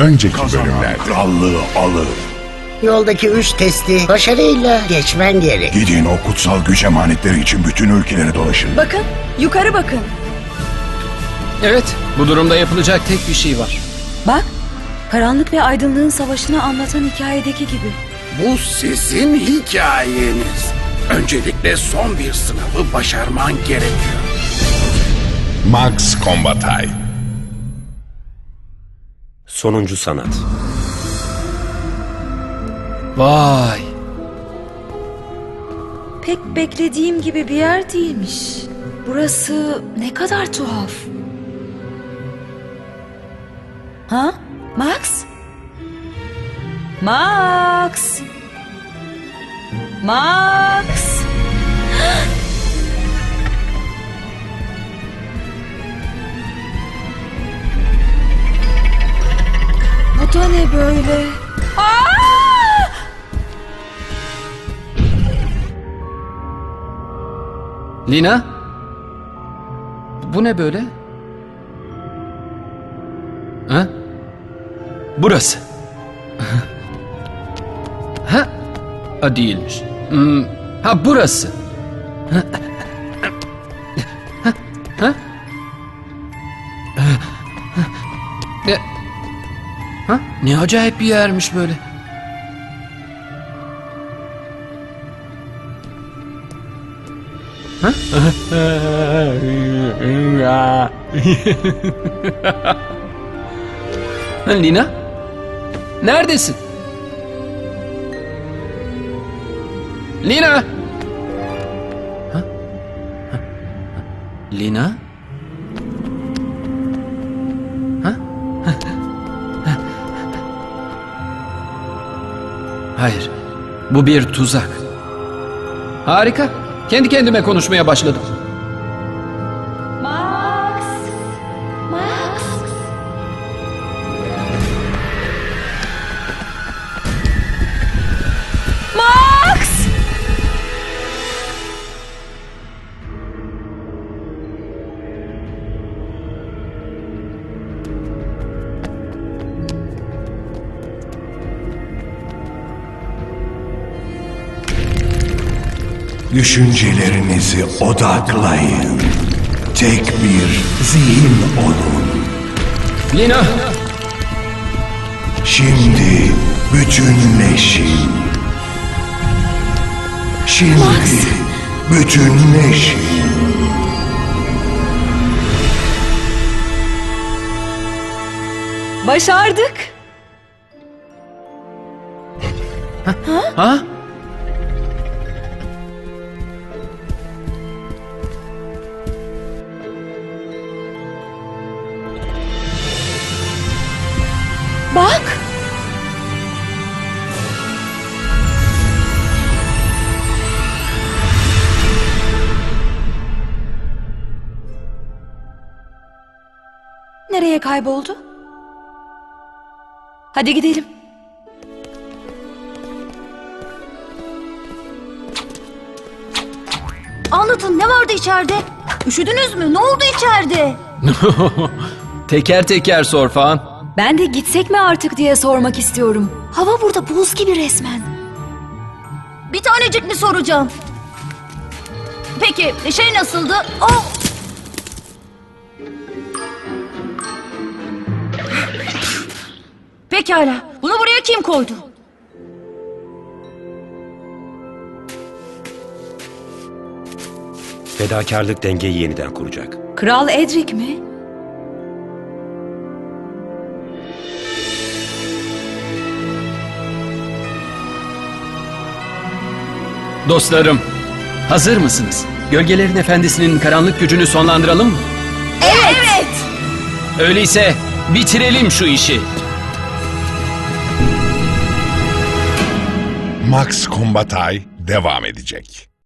Önceki bölümlerde krallığı alır. Yoldaki üç testi başarıyla geçmen gerek. Gidin o kutsal güç emanetleri için bütün ülkeleri dolaşın. Bakın, yukarı bakın. Evet, bu durumda yapılacak tek bir şey var. Bak, karanlık ve aydınlığın savaşını anlatan hikayedeki gibi. Bu sizin hikayeniz. Öncelikle son bir sınavı başarman gerekiyor. Max Kombatay. Sonuncu sanat. Vay, Pek beklediğim gibi bir yer değilmiş. Burası ne kadar tuhaf. Ha? Max? Max? Max? Ne böyle? Aa! Lina? Bu ne böyle? Ha? Burası. ha? Ha değilmiş. Hmm, Ha burası. Ha? Ha? Ha? Ne? Ha? Ne acayip bir yermiş böyle. Ha, Lina? Neredesin? Lina? Ha? Ha? Lina? Hayır. Bu bir tuzak. Harika. Kendi kendime konuşmaya başladım. Düşüncelerinizi odaklayın. Tek bir zihin olun. Lina! Şimdi bütünleşin. Şimdi bütünleşin. Başardık. Ha? Bak! Nereye kayboldu? Hadi gidelim. Anlatın ne vardı içeride? Üşüdünüz mü? Ne oldu içeride? Teker teker sor falan. Ben de gitsek mi artık diye sormak istiyorum. Hava burada buz gibi resmen. Bir tanecik mi soracağım? Peki şey nasıldı? Oh! Pekala. Bunu buraya kim koydu? Fedakarlık dengeyi yeniden kuracak. Kral Edric mi? Dostlarım, hazır mısınız? Gölgelerin Efendisi'nin karanlık gücünü sonlandıralım mı? Evet. Öyleyse bitirelim şu işi. Max Kombatay devam edecek.